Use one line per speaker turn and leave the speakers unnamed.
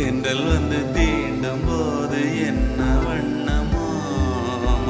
தென்றல் வந்து தீ